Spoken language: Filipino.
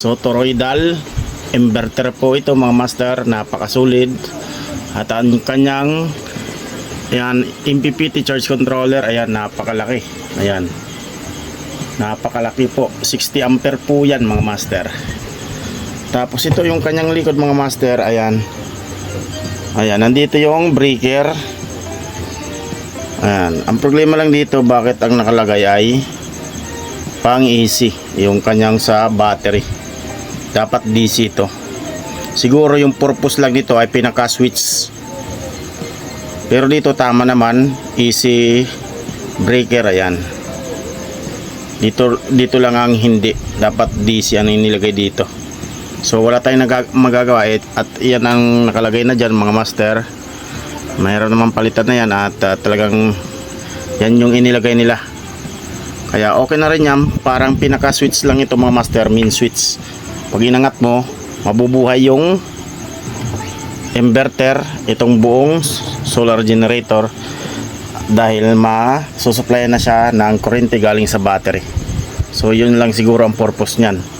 So toroidal inverter po ito mga master, napakasulid. At ang kanyang ayan, MPPT charge controller, ayan, napakalaki. Ayan. Napakalaki po. 60 ampere po yan mga master. Tapos ito yung kanyang likod mga master, ayan. Ayan, nandito yung breaker. Ayan. Ang problema lang dito, bakit ang nakalagay ay pang easy yung kanyang sa battery dapat DC ito. Siguro yung purpose lang dito ay pinaka switch pero dito tama naman easy breaker ayan. Dito dito lang ang hindi. Dapat DC ang inilagay dito. So wala tayong magagawa. Eh, at yan ang nakalagay na dyan mga master. Mayroon naman palitan na yan at ah, talagang yan yung inilagay nila. Kaya okay na rin yan. Parang pinaka-switch lang ito mga master, main switch. Pag inangat mo, mabubuhay yung inverter, itong buong solar generator dahil ma-susupply na siya ng kuryente galing sa battery. So yun lang siguro ang purpose niyan.